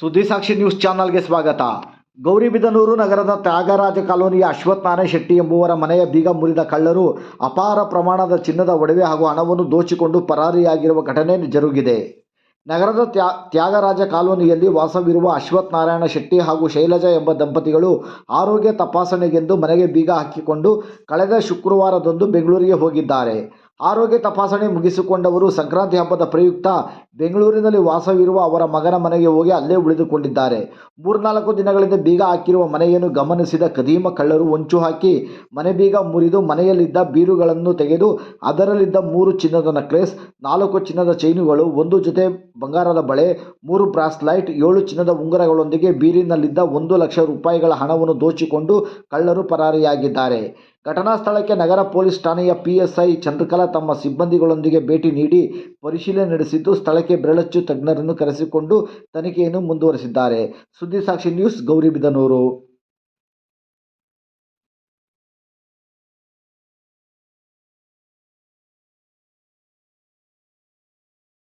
ಸುದ್ದಿಸಾಕ್ಷಿ news ಚಾನಲ್ಗೆ ಸ್ವಾಗತ. ಗೌರಿಬಿದನೂರು ನಗರದ ತ್ಯಾಗರಾಜ ಕಾಲೋನಿಯ ಅಶ್ವಥ್ ನಾರಾಯಣ ಶೆಟ್ಟಿ ಎಂಬುವರ ಮನೆಯ ಬೀಗ ಮುರಿದ ಕಳ್ಳರು ಅಪಾರ ಪ್ರಮಾಣದ ಚಿನ್ನದ ಒಡವೆ ಹಾಗೂ ಹಣವನ್ನು ದೋಚಿಕೊಂಡು ಪರಾರಿಯಾಗಿರುವ ಘಟನೆ ಜರುಗಿದೆ. ನಗರದ ತ್ಯಾ, ತ್ಯಾಗರಾಜ ಕಾಲೋನಿಯಲ್ಲಿ ವಾಸವಿರುವ ಅಶ್ವಥ್ ನಾರಾಯಣ ಶೆಟ್ಟಿ ಹಾಗೂ ಶೈಲಜಾ ಎಂಬ ದಂಪತಿಗಳು ಆರೋಗ್ಯ ತಪಾಸಣೆಗೆಂದು ಮನೆಗೆ ಬೀಗ ಹಾಕಿಕೊಂಡು ಕಳೆದ ಶುಕ್ರವಾರದಂದು ಬೆಂಗಳೂರಿಗೆ ಹೋಗಿದ್ದಾರೆ. ಆರೋಗ್ಯ ತಪಾಸಣೆ ಮುಗಿಸಿಕೊಂಡವರು ಸಂಕ್ರಾಂತಿ ಹಬ್ಬದ ಪ್ರಯುಕ್ತ ಬೆಂಗಳೂರಿನಲ್ಲಿ ವಾಸವಿರುವ ಅವರ ಮಗನ ಮನೆಗೆ ಹೋಗಿ ಅಲ್ಲೇ ಉಳಿದುಕೊಂಡಿದ್ದಾರೆ. ಮೂರ್ನಾಲ್ಕು ದಿನಗಳಿಂದ ಬೀಗ ಹಾಕಿರುವ ಮನೆಯನ್ನು ಗಮನಿಸಿದ ಕದೀಮ ಕಳ್ಳರು ಹೊಂಚು ಹಾಕಿ ಮನೆ ಬೀಗ ಮುರಿದು ಮನೆಯಲ್ಲಿದ್ದ ಬೀರುಗಳನ್ನು ತೆಗೆದು ಅದರಲ್ಲಿದ್ದ ಮೂರು ಚಿನ್ನದ ನಕ್ಲೆಸ್, ನಾಲ್ಕು ಚಿನ್ನದ ಚೈನುಗಳು, ಒಂದು ಜೊತೆ ಬಂಗಾರದ ಬಳೆ, ಮೂರು ಬ್ರಾಸ್ಲೈಟ್ ಏಳು ಚಿನ್ನದ ಉಂಗುರಗಳೊಂದಿಗೆ ಬೀರಿನಲ್ಲಿದ್ದ ಒಂದು ಲಕ್ಷ ರೂಪಾಯಿಗಳ ಹಣವನ್ನು ದೋಚಿಕೊಂಡು ಕಳ್ಳರು ಪರಾರಿಯಾಗಿದ್ದಾರೆ. ಘಟನಾ ಸ್ಥಳಕ್ಕೆ ನಗರ ಪೊಲೀಸ್ ಠಾಣೆಯ ಪಿಎಸ್ಐ ಚಂದ್ರಕಲಾ ತಮ್ಮ ಸಿಬ್ಬಂದಿಗಳೊಂದಿಗೆ ಭೇಟಿ ನೀಡಿ ಪರಿಶೀಲನೆ ನಡೆಸಿದ್ದು ಸ್ಥಳಕ್ಕೆ ಬೆರಳಚ್ಚು ತಜ್ಞರನ್ನು ಕರೆಸಿಕೊಂಡು ತನಿಖೆಯನ್ನು ಮುಂದುವರೆಸಿದ್ದಾರೆ. ಸುದ್ದಿಸಾಕ್ಷಿ ನ್ಯೂಸ್ ಗೌರಿಬಿದನೂರು